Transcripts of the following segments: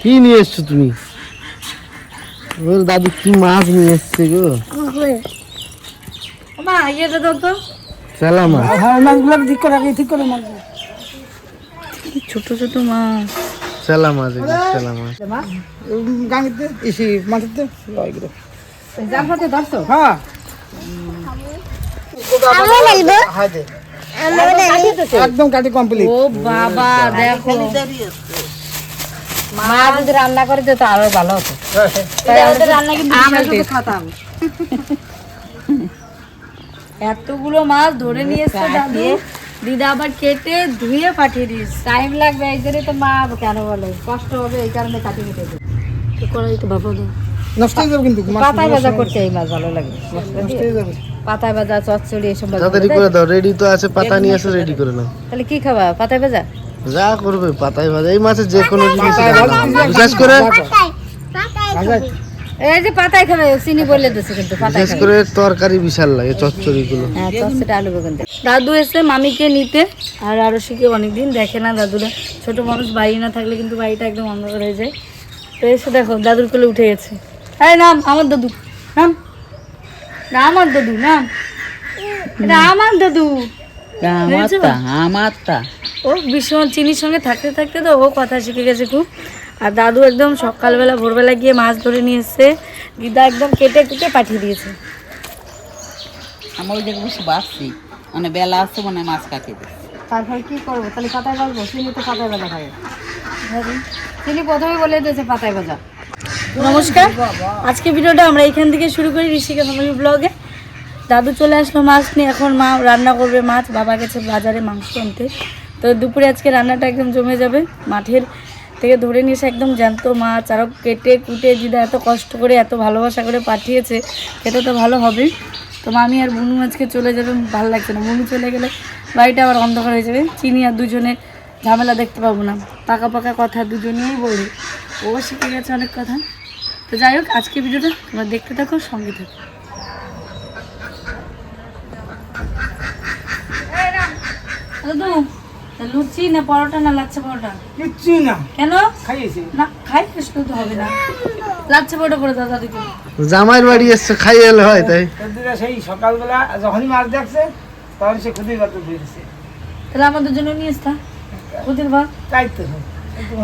কি নিয়ে এসছো তুমি? ওর দাদু কি মাছ নিয়ে এসছে গো? মা ইয়েটা দাও তো। চালা মাছ। হ্যাঁ মাছগুলো ঠিক করে রাখি ঠিক করে মাছগুলো। ছোট ছোট মাছ। চালা মাছ চালা মাছ। গাঙিতে ইসি মাছেতে এগুলো জাল পাতে ধরছো? হ্যাঁ। দে একদম কাটি কমপ্লিট ও বাবা দেখো। মা যদি রান্না করে দিত আরও ভালো হতো। এতগুলো মাছ ধরে নিয়ে এসছে দাদু। দিদা আবার কেটে ধুয়ে পাঠিয়ে দিস টাইম লাগবে এই জন্যই তো মা কেন বলে? কষ্ট হবে এই কারণে কাটি কেটে দিই তো বাবা দাও নষ্ট হয়ে যাবে কিন্তু পাতায় ভাজা করতে এই মাছ ভালো লাগে। নষ্ট হয়ে যাবে। পাতায় ভাজা চচ্চড়ি এসব তাড়াতাড়ি করে দাও রেডি তো? আছে পাতা নিয়ে এসে রেডি করে নাও। তাহলে কি খাবা? পাতায় ভাজা? যা করবে পাতায় ভাজা। এই মাছের যে কোনো জিনিস বিশেষ করে এই যে পাতায় খাবে চিনি বলে কিন্তু পাতায় বিশেষ করে তরকারি বিশাল লাগে চচ্চড়ি গুলো হ্যাঁ চচ্চড়িটা আলু বেগুন দাদু এসে মামিকে নিতে আর আরশিকে অনেকদিন দেখে না দাদুরা। ছোট মানুষ বাড়ি না থাকলে কিন্তু বাড়িটা একদম অন্ধকার হয়ে যায়। তো এসে দেখো দাদুর কোলে উঠে গেছে। এই নাম আমার দাদু নাম। না আমার দাদু নাম। এটা আমার দাদু? আমারটা ও ভীষণ চিনির সঙ্গে থাকতে থাকতে তো ও কথা শিখে গেছে খুব। আর দাদু একদম সকালবেলা ভোরবেলা গিয়ে মাছ ধরে নিয়ে এসছে। দিদা একদম কেটে কুটে পাঠিয়ে দিয়েছে। আমার ওই জায়গায় বসে বাঁচছি। মানে বেলা আসছে মনে হয় মাছ কাকে তারপর কি করব? তাহলে পাতায় ভাজবো চিনি তো পাতায় ভাজা খাবে ভাবি। চিনি প্রথমে বলে দিয়েছে পাতায় ভাজা নমস্কার। আজকে ভিডিওটা আমরা এখান থেকে শুরু করি ঋষিকা ফ্যামিলি ব্লগে দাদু চলে আসলো মাছ নিয়ে। এখন মা রান্না করবে মাছ বাবা গেছে বাজারে মাংস আনতে। তো দুপুরে আজকে রান্নাটা একদম জমে যাবে। মাঠের থেকে ধরে নিয়ে এসে একদম জ্যান্ত মাছ আরও কেটে কুটে দিদা এত কষ্ট করে, এত ভালোবাসা করে পাঠিয়েছে, সেটা তো ভালো হবে। তো মামি আর বুনু আজকে চলে যাবে, ভালো লাগছে না। বুনু চলে গেলে বাড়িটা আবার অন্ধকার হয়ে যাবে। চিনি আর দুজনের ঝামেলা দেখতে পাবো না। পাকা পাকা কথা দুজনেই বলি। ও শিখে গেছে অনেক কথা। তো যাই হোক, আজকে ভিডিওটা তোমরা দেখতে থাকো, সঙ্গে থাকো। দাদু তা লুচি না পরোটা না লাচ্ছা পরোটা? কিচ্ছু না। কেন? খাইয়েছি। না খাই তো হবে না। লাচ্ছা পরোটা করে দাদা দিকে জামাইয়ের বাড়ি এসছে খাইয়ে এলে হয় তাই। দিদা সেই সকালবেলা যখনই মাছ দেখছে তখন সে খুবই বাতো দিয়েছে তাহলে আমাদের জন্য নিয়ে আসতা। ওদের ভাত? তাই তো।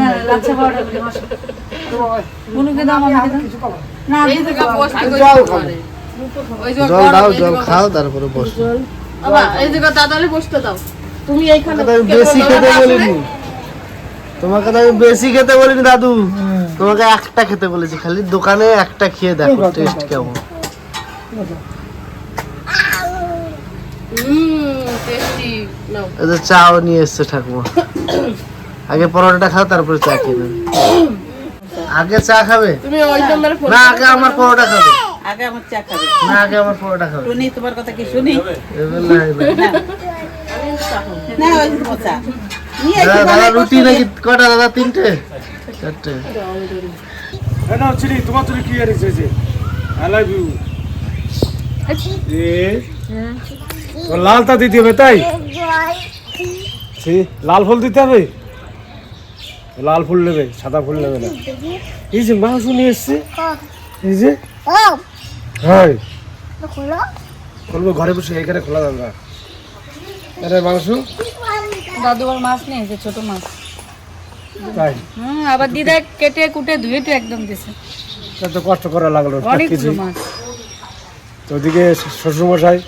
না লাচ্ছা পরোটা করে বসো। দাও দাও। জল খাব। জল দাও জল খাও তারপরে বসো। তোমাকে তো আমি বেশি খেতে বলিনি। তোমাকে তো আমি বেশি খেতে বলিনি দাদু। তোমাকে একটা খেতে বলেছি খালি দোকানে একটা খেয়ে দেখো টেস্ট কেমন। চাও নিয়ে এসছে ঠাকুমা। আগে পরোটাটা খাও তারপরে চা খেয়ে নেবে। আগে চা খাবে? না আগে আমার পরোটা খাবে। আগে আমার চা খাবে। না আগে আমার পরোটা খাবে। শুনি তোমার কথা কি শুনি? না, ওই দাদা দাদা রুটি নাকি কটা দাদা? তিনটে? চারটে। না চিনি তোমার তুমি কি এনেছে যে। আই লাভ ইউ এ? তো লালটা দিতে হবে তাই? লাল ফুল দিতে হবে? লাল ফুল নেবে সাদা ফুল নেবে না। এই যে মাংস নিয়ে এসছে। এই যে। হ্যাঁ খুলবো ঘরে বসে এখানে খোলা যাবে না আরে মাংস? দাদু আর মাছ নিয়ে এসে ছোট মাছ। তাই? হুম আবার দিদা কেটে কুটে ধুয়ে টুয়ে একদম দিছে। এত কষ্ট করা লাগল অনেক মাছ। তো ওদিকে শ্বশুরমশাই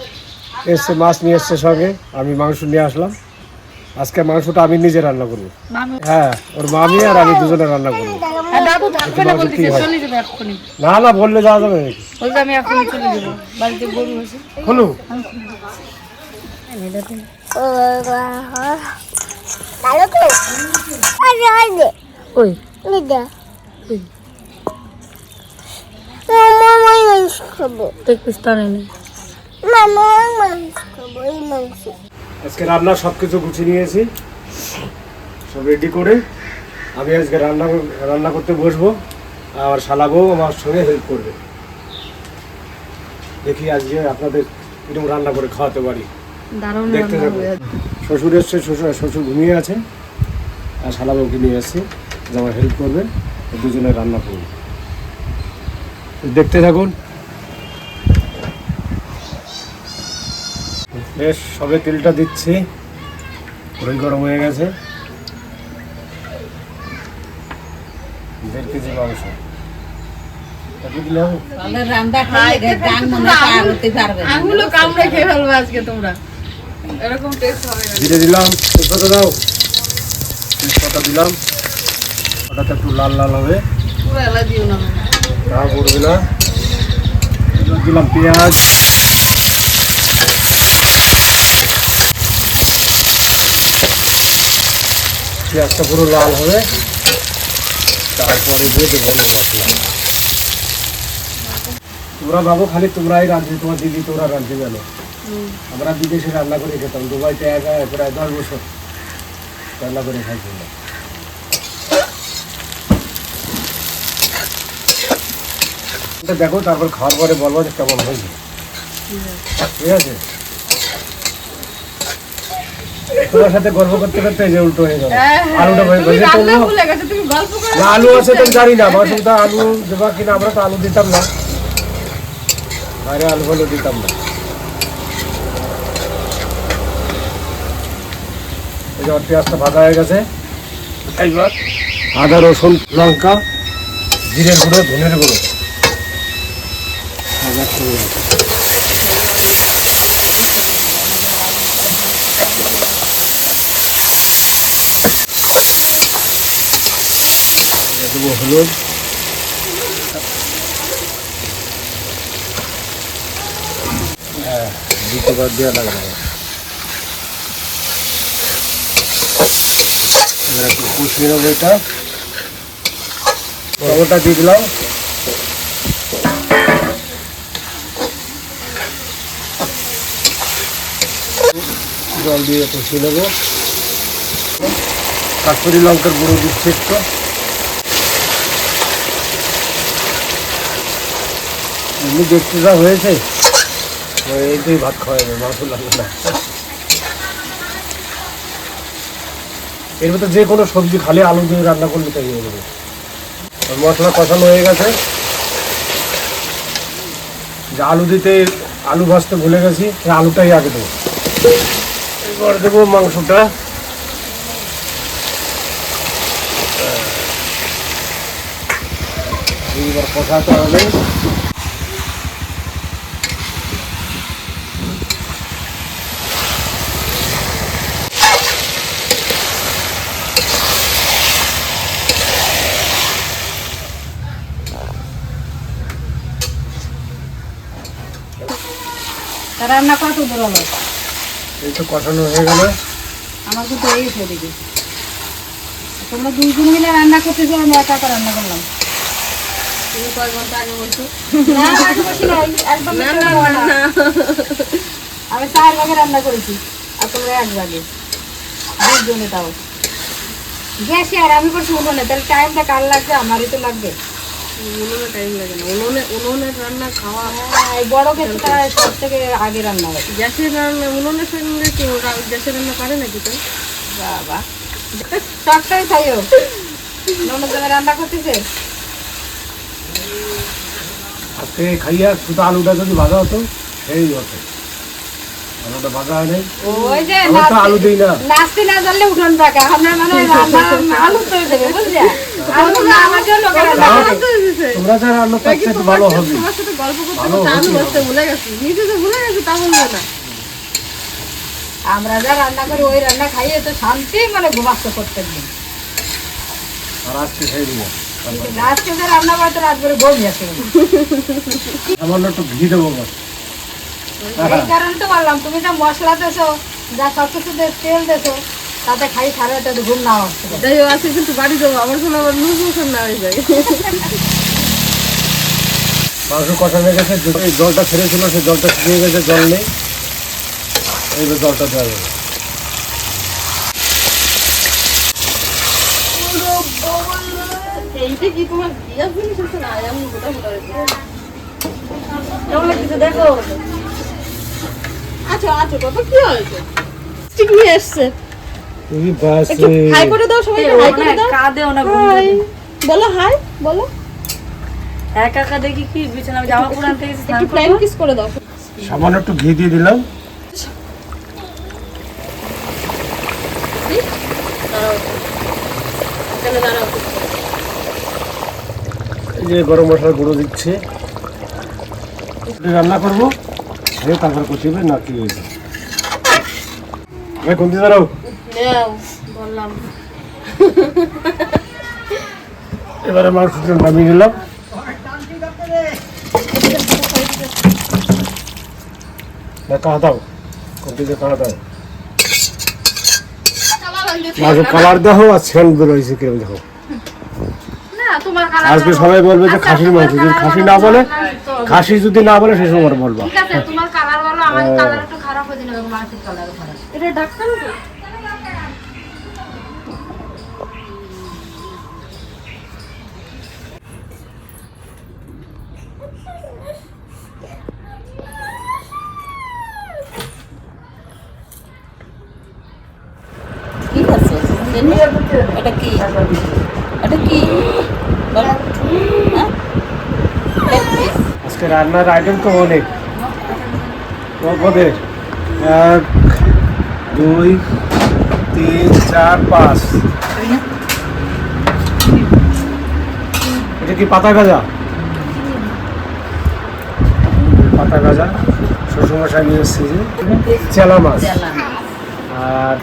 এসছে মাছ নিয়ে এসছে সঙ্গে। আমি মাংস নিয়ে আসলাম। আজকে মাংসটা আমি নিজে রান্না করব। হ্যাঁ ওর মামি আর আমি দুজনে রান্না করব। থাকবে না বলতেছে চলে যাবে এক্ষুনি। না আজকে রান্না সব কিছু গুছিয়ে নিয়েছি। সব রেডি করে আমি আজকে রান্না রান্না করতে বসবো। আর শালাবও আমার সঙ্গে হেল্প করবে। দেখি আজকে আপনাদের এরকম রান্না করে খাওয়াতে পারি। দারুণ দেখতে রান্না শ্বশুর এসছে শ্বশুর শ্বশুর ঘুমিয়ে আছে। আর শালাবউকে নিয়ে এসছি। যে আমার হেল্প করবে দুজনে রান্না করবে। দেখতে থাকুন। বেশ সবে তেলটা দিচ্ছি। পুরোই গরম হয়ে গেছে। দেড় কেজি মাংস। রান্না গান মনে পার হতে পারবে। আঙুলো কামড়ে খেয়ে ফেলবে আজকে তোমরা। এরকম টেস্ট হবে জিরে দিলাম তেজপাতা দাও। তেজপাতা দিলাম। ওটাতে একটু লাল লাল হবে। পুরো এলা না। তা না। দিলাম পেঁয়াজ। পেঁয়াজটা পুরো লাল হবে। তারপরে দিয়ে দেবো মশলা তোমরা ভাবো খালি তোমরাই রাঁধবে তোমার দিদি তোমরা রাঁধতে গেলো আমরা বিদেশে রান্না করে খেতাম দুবাইতে একা প্রায় দশ বছর রান্না করে খাইছিলাম। দেখো তারপর খাওয়ার পরে বলব যে কেমন হয়েছে। ঠিক আছে? তোমার সাথে গল্প করতে করতে যে উল্টো হয়ে গেল। আলুটা ভেজে রান্না তুলবো ভুলে গেছো না আলু আছে তো জানি না আমার তো আলু দেবা কিনা আমরা তো আলু দিতাম না। বাইরে আলু ফালু দিতাম না। এই যে আমার পেঁয়াজটা ভাজা হয়ে গেছে। এইবার আদা, রসুন, লঙ্কা, জিরের গুঁড়ো, ধনের গুঁড়ো। হলুদ। হ্যাঁ দ্বিতীয়বার দেওয়া লাগবে। এবার একটু কষিয়ে নেব এটা টমেটোটা দিয়ে দিলাম। জল দিয়ে কষিয়ে নেব কাশ্মীরি লঙ্কার গুঁড়ো দিচ্ছি একটু। এমনি দেখতে যা হয়েছে। ওই এইটাই ভাত খাওয়া যাবে মাংস লাগবে না। এর মধ্যে যে কোনো সবজি খালি আলু দিয়ে রান্না করলে তাই হয়ে যাবে। মশলা কষানো হয়ে গেছে। যে আলু দিতে আলু ভাজতে ভুলে গেছি আলুটাই আগে দেবো। এবার দেবো মাংসটা। এইবার কষাতে হবে। তা রান্না কত দূর হলো এই তো কষানো হয়ে গেল। আমার এদিকে তোমরা দুইজন মিলে রান্না করতেছো আমি একা একা রান্না করলাম। তুমি কয় ঘণ্টা আগে বলছো। না আগে বসি নাই একদম না আমি চার ভাগে রান্না করেছি আর তোমরা এক ভাগে। দুজনে তাও। গ্যাসে আর আমি করছি উনুনে তাহলে টাইমটা কার লাগবে? আমারই তো লাগবে। উনুনে টাইম লাগে না। উনুনে উনুনের রান্না খাওয়া হ্যাঁ বড় ক্ষেত্রে সব থেকে আগে রান্না হয় গ্যাসের রান্না উনুনের সঙ্গে কি গ্যাসের রান্না করে নাকি তো বাবা। সবটাই খাইও ননদ জামাই রান্না করতেছে? আজকে খাইয়া শুধু আলুটা যদি ভাজা হতো সেই হতো। আলুটা ভাজা হয় নাই। ওই যে আমরা তো আলু দিই না। নাচতে না জানলে উঠোন পাকা। আপনার মানে রান্না আলু তো দেবে বুঝলি? আলু না আমার জন্য রান্না করে। তোমরা যা রান্না করছ একটু ভালো হবে। ভালো হবে। ভুলে গেছি। নিজে তো ভুলে গেছি তা বলব না। আমরা যা রান্না করি ওই রান্না খাইয়ে তো শান্তি মানে ঘুমাচ্ছে প্রত্যেক দিন আর আজকে খাই দিব আজকে যে রান্না করে তো রাত করে ঘুম যাচ্ছে সামান্য একটু ঘি দেবো এই কারণে তো বললাম তুমি যা মশলা দেছো যা সব কিছু তেল দেছো তাতে খাই তাতে ঘুম না আসছে যাই হোক আজকে কিন্তু বাড়ি যাব আমার আবার লুজ মোশন না হয়ে যায়। মাংস কষা হয়ে গেছে জলটা ছেড়েছিল সেই জলটা শুকিয়ে গেছে জল নেই। এইবার জলটা দেওয়া যাবে। এইটা কি তোমার গ্যাস জিনিস আছে না এমন গোটা গোটা কেমন লাগছে দেখো? আচ্ছা আচ্ছা কত কি হয়েছে? স্টিক নিয়ে এসছে। এই বাস। হাই করে দাও সবাইকে হাই করে দাও। কাঁদেও না হাই বলো হাই বলো। একা একা দেখি কি বিছানা জামা পুরান থেকে স্নান একটু কিস করে দাও। সামান্য একটু ঘি দিয়ে দিলাম। এই যে গরম মশলা গুঁড়ো দিচ্ছে। রান্না করব। আগে তারপর কষিবে না কি হয়েছে ভাই দাঁড়াও। নাও বললাম। এবারে মাংসটা নামিয়ে নিলাম। না কাহা দাও। কোন দিকে কাহা দাও। মাংস কালার দেখো আর সেন্ট বেরোয়েছে কিরম দেখো। আজকে সবাই বলবে যে খাসির মাংস। যদি খাসি না বলে খাসি যদি না বলে সেই সময় বলবা। কালার একটু খারাপ হয়ে যাবে মাছের কালার খারাপ? এটা ডাক্তার এটা কি? এটা কি? বলো হ্যাঁ? আজকে রান্নার আইটেম তো অনেক। ওদের এক দুই তিন চার পাঁচ। এটা কি পাতা গাজা? পাতা গাজা শ্বশুরমশাই নিয়ে এসছে চেলা মাছ। আর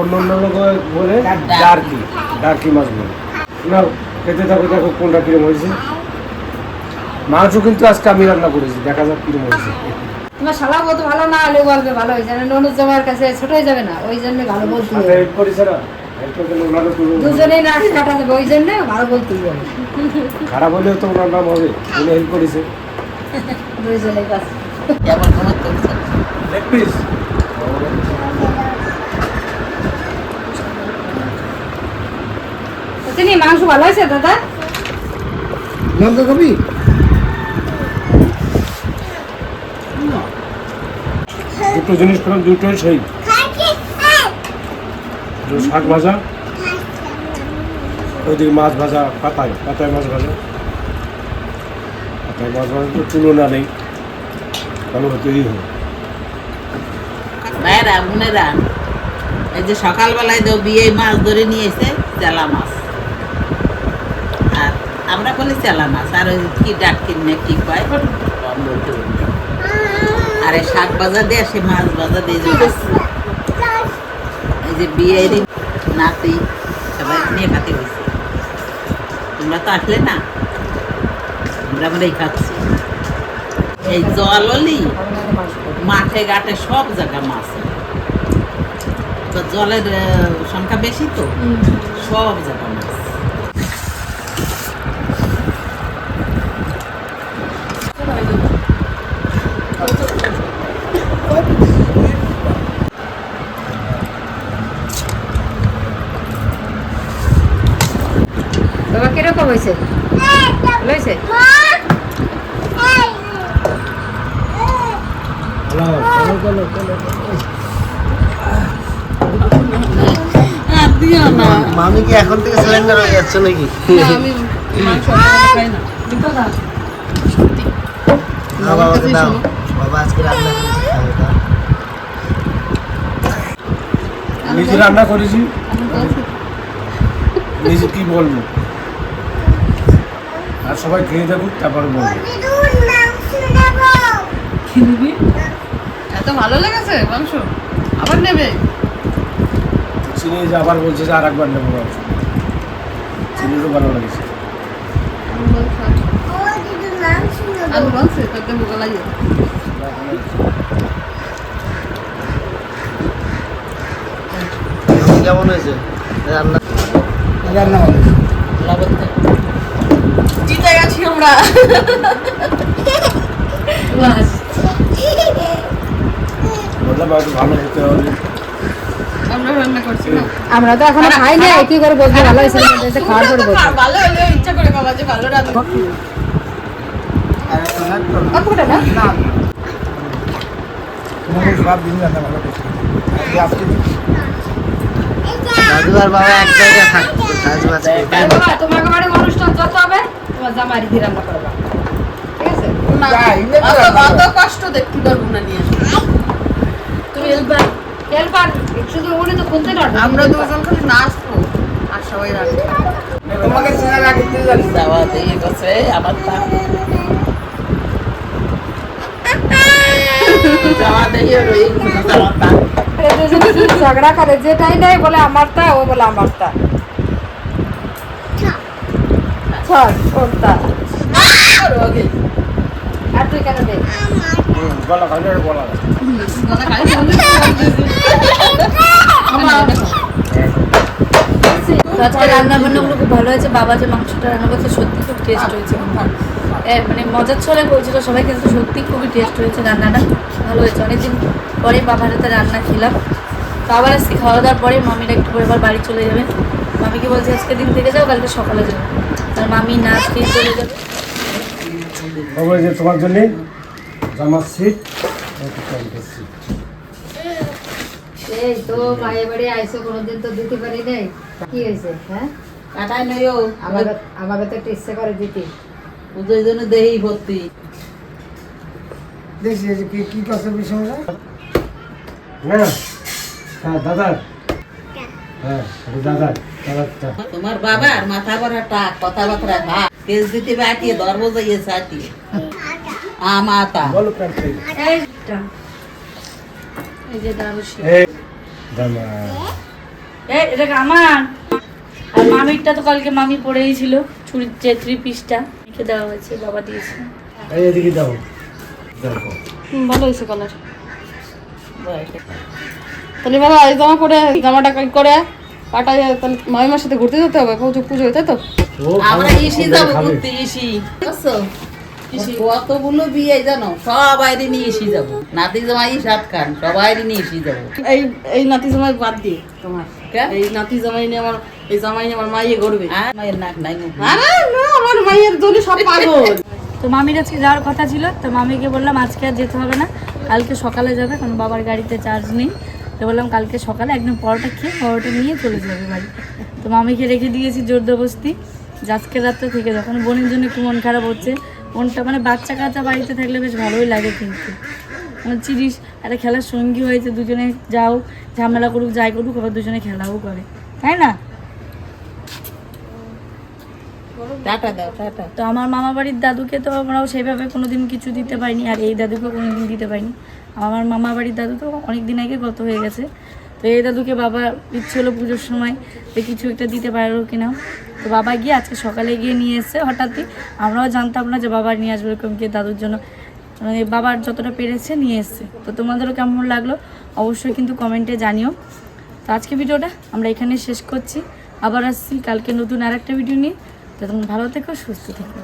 অন্য অন্য লোক বলে ডার্কি। ডার্কি মাছ বলে। না খেতে থাকো দেখো কোনটা কিরম হয়েছে। মাংস কিন্তু আজকে আমি রান্না করেছি দেখা যাক কিরম হয়েছে। তোমার শালা কত ভালো না হলে বলবে ভালো হয়েছে না ননদ জামার কাছে ছোট হয়ে যাবে না ওই জন্য ভালো বলতে না তো দুজনেই নাচ কাটা দেবে ওই জন্য ভালো বলতেই হবে খারাপ হলেও তো ওনার নাম হবে উনি হেল্প করেছে? লেগ পিস তিনি মাংস ভালো হয়েছে দাদা? লঙ্কা খাবি দুটো জিনিস করলাম দুটোই সেই। শাক ভাজা, ওইদিকে মাছ ভাজা, পাতায় পাতায় মাছ ভাজা। পাতায় মাছ ভাজা তো তুলনা নেই, ভালো হতেই হবে। ভাইয়েরা, বোনেরা, এই যে সকালবেলায় তো বিয়ে মাছ ধরে নিয়ে এসে চেলা মাছ। আর আমরা বলি চেলা মাছ, আর ওই কি ডাক কিনে, কি পায় আর শাক ভাজা দিয়ে সে মাছ ভাজা দিয়ে এই যে বিয়ের নাতি সবাই নিয়ে খাতে হয়েছে তোমরা তো আসলে না আমরা আমরাই খাচ্ছি। এই জললি মাঠে ঘাটে সব জায়গা মাছ তো জলের সংখ্যা বেশি তো? সব জায়গা মাছ বাবা কীরকম হয়েছে হয়েছে আর দিও না মামি কি এখন থেকে সিলিন্ডার হয়ে যাচ্ছে নাকি? বাবাকে দাও। বাবা আজকে রান্না করেছে খাবে দাও। নিজে রান্না করেছি। নিজে কি বলব? আর সবাই খেয়ে দেখুক তারপরে বলব। এত ভালো লেগেছে মাংস। আবার নেবে? চিনি যে আবার বলছে যে আর একবার নেব মাংস। চিনিরও ভালো লাগছে। আলু তাতে মুখে লাগে মামি কেমন হয়েছে? রান্না? রান্না হবে তো আমরা। আমরা তো এখনও খাই না কি করে বলব ভালো হয়েছে খাওয়ার পরে বলব ভালো হলে ইচ্ছা করে বাবা যে ভালো রান্না। কাকুটা না তোমাকে সব দিন রান্না ভালো করছি আজকে দাদু আর বাবা এক জায়গায় থাকতো তোমাকে বাড়ি অনুষ্ঠান যত হবে তোমার জামাই রিধি রান্না করবা ঠিক আছে? যাই, নে তো রান্না করো। কষ্ট দেখতে পারব না নিয়ে তুমি হেল্পার হেল্পার শুধু উনি তো খুলতে পারবে আমরা দুজন খালি নাচবো আর সবাই রাখব তোমাকে চেনার আগে তুই যাওয়া দিয়ে গেছে আমার তা। দিয়ে ঝগড়া করে যেটাই নেই বলে আমার তা ও বলে আমার ছাড় ওর আর তুই কেন দে গলা খালি আর গলা তো আজকে রান্না বান্নাগুলো খুব ভালো হয়েছে। বাবা যে মাংসটা রান্না করছে সত্যি খুব টেস্ট হয়েছে মানে মজার ছলে বলছিল সবাই কিন্তু সত্যি খুবই টেস্ট হয়েছে রান্নাটা। ভালো হয়েছে। অনেকদিন পরে বাবার হাতে রান্না খেলাম। তো আবার আজকে খাওয়া দাওয়ার পরে মামিরা একটু পরে আবার বাড়ি চলে যাবে। মামিকে বলছে আজকে দিন থেকে যাও কালকে সকালে যাবে। আর মামি নাচ দিয়ে চলে যাবে। এই যে তোমার জন্য জামার সিট এই তো মায়ের বাড়ি আইসো কোনোদিন তো দিতে পারি নাই। কি হয়েছে হ্যাঁ? কাটাই নইও আমাকে আমাকে তো একটু ইচ্ছে করে দিতে। পুজোর জন্য দেহি ভর্তি। দেখছি কি কি করছে বিষয়টা? না হ্যাঁ দাদা। হ্যাঁ দাদা দাদা তোমার বাবার মাথা ভরা টাক কথাবার্তা ভাব কেস দিতে বাটিয়ে ধর্ম যাইয়ে সাটিয়ে আমাতা বলো প্রার্থী এই যে দারুশি এই এটা আমার? আর মামিরটা তো কালকে মামি পরেই ছিল চুরির যে থ্রি পিসটা। রেখে দেওয়া হয়েছে বাবা দিয়েছে। এই এদিকে দাও। দেখো। ভালো হয়েছে কালার তাহলে বাবা এই জামা পরে জামাটা করে যায় তাহলে মামিমার সাথে ঘুরতে যেতে হবে পুজো পুজো তাই তো? আমরা ইসি যাব ঘুরতে ইসি। কতগুলো বিয়ে জানো? সবাই নিয়ে ইসি যাব। নাতি জামাই সাত খান সবাই নিয়ে ইসি যাব। এই এই নাতি জামাই বাদ দিয়ে তোমার। এই নাতি জামাই নিয়ে আমার এই জামাই নিয়ে আমার মাইয়ে গড়বে। আর মায়ের নাক নাই আরে না আমার জন্য সব পাগল। তো মামির আজকে যাওয়ার কথা ছিল তো মামিকে বললাম আজকে আর যেতে হবে না কালকে সকালে যাবে কারণ বাবার গাড়িতে চার্জ নেই। তো বললাম কালকে সকালে একদম পরোটা খেয়ে পরোটা নিয়ে চলে যাবে বাড়ি। তো মামিকে রেখে দিয়েছি জোরদবস্তি যে আজকের রাত্রে থেকে যখন বোনের জন্য একটু মন খারাপ হচ্ছে মনটা মানে বাচ্চা কাচ্চা বাড়িতে থাকলে বেশ ভালোই লাগে কিন্তু। মানে চিরিস একটা খেলার সঙ্গী হয়েছে দুজনে যাও ঝামেলা করুক যাই করুক আবার দুজনে খেলাও করে। তাই না? তো আমার মামা বাড়ির দাদুকে তো আমরাও সেইভাবে কোনোদিন কিছু দিতে পারিনি আর এই দাদুকে কোনোদিন দিতে পারিনি। আমার মামা বাড়ির দাদু তো অনেক দিন আগে গত হয়ে গেছে। তো এই দাদুকে বাবা ইচ্ছে হলো পুজোর সময়, যে কিছু একটা দিতে পারো কিনা। তো বাবা গিয়ে আজকে সকালে গিয়ে নিয়ে এসছে, হঠাৎই আমরাও জানতাম না যে বাবা নিয়ে আসবে এরকম গিয়ে দাদুর জন্য। মানে বাবার যতটা পেরেছে নিয়ে এসছে। তো তোমাদেরও কেমন লাগল অবশ্যই কিন্তু কমেন্টে জানিও। তো আজকে ভিডিওটা আমরা এখানে শেষ করছি। আবার আসছি কালকে নতুন আর একটা ভিডিও নিয়ে। তো তোমরা ভালো থেকো, সুস্থ থেকো।